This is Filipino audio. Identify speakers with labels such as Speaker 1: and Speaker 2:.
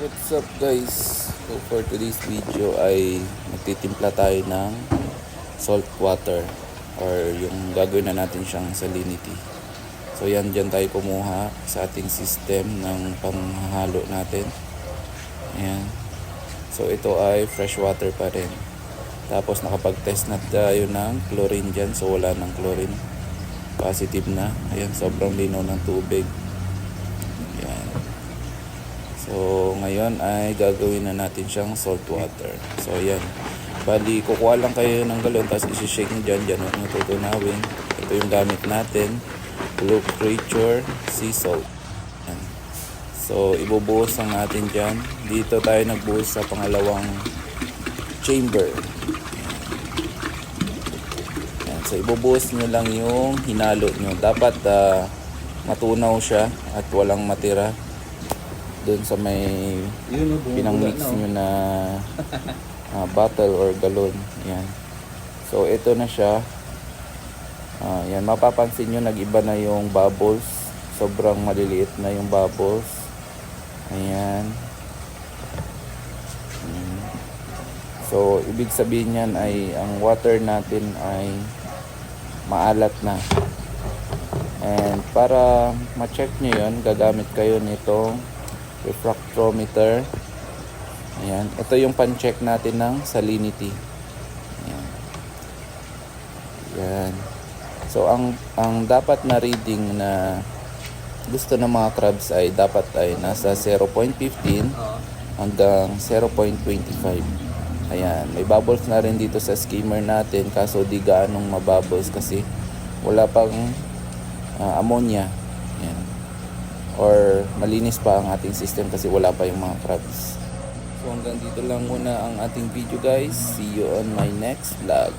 Speaker 1: What's up guys? So for today's video ay magtitimpla tayo ng salt water or yung gagawin na natin siyang salinity. So yan dyan tayo kumuha sa ating system ng panghalo natin. Ayan. So ito ay fresh water pa rin. Tapos nakapag-test na tayo ng chlorine dyan. So wala ng chlorine. Positive na. Ayan, sobrang linaw ng tubig. Ayan. So, ngayon ay gagawin na natin siyang salt water. So, ayan. Bali, kukuha lang kayo ng galon, tapos isi-shake nyo dyan, dyan yung tutunawin. Ito yung gamit natin. Blue Creature Sea Salt. Ayan. So, ibubuhos lang natin dyan. Dito tayo nagbuhos sa pangalawang chamber. Ayan. So, ibubuhos nyo lang yung hinalo nyo. Dapat ah, matunaw siya at walang matira doon sa may pinang-mix
Speaker 2: na, oh.
Speaker 1: nyo na ah, bottle or galon. Yan. So, ito na siya. Ah, yan, mapapansin nyo, nag-iba na yung bubbles. Sobrang maliliit na yung bubbles. Ayan. Mm. So, ibig sabihin yan ay ang water natin ay maalat na. And para ma-check nyo yun, gagamit kayo nitong refractometer. Ayan. Ito yung pan-check natin ng salinity. Ayan. Ayan. So, ang, ang dapat na reading na gusto ng mga crabs ay dapat ay nasa 0.15
Speaker 2: Oo.
Speaker 1: hanggang 0.25. Ayan, may bubbles na rin dito sa skimmer natin kaso di gaanong mabubbles kasi wala pang ah, ammonia. Or malinis pa ang ating system kasi wala pa yung mga crabs. So hanggang dito lang muna ang ating video guys. See you on my next vlog.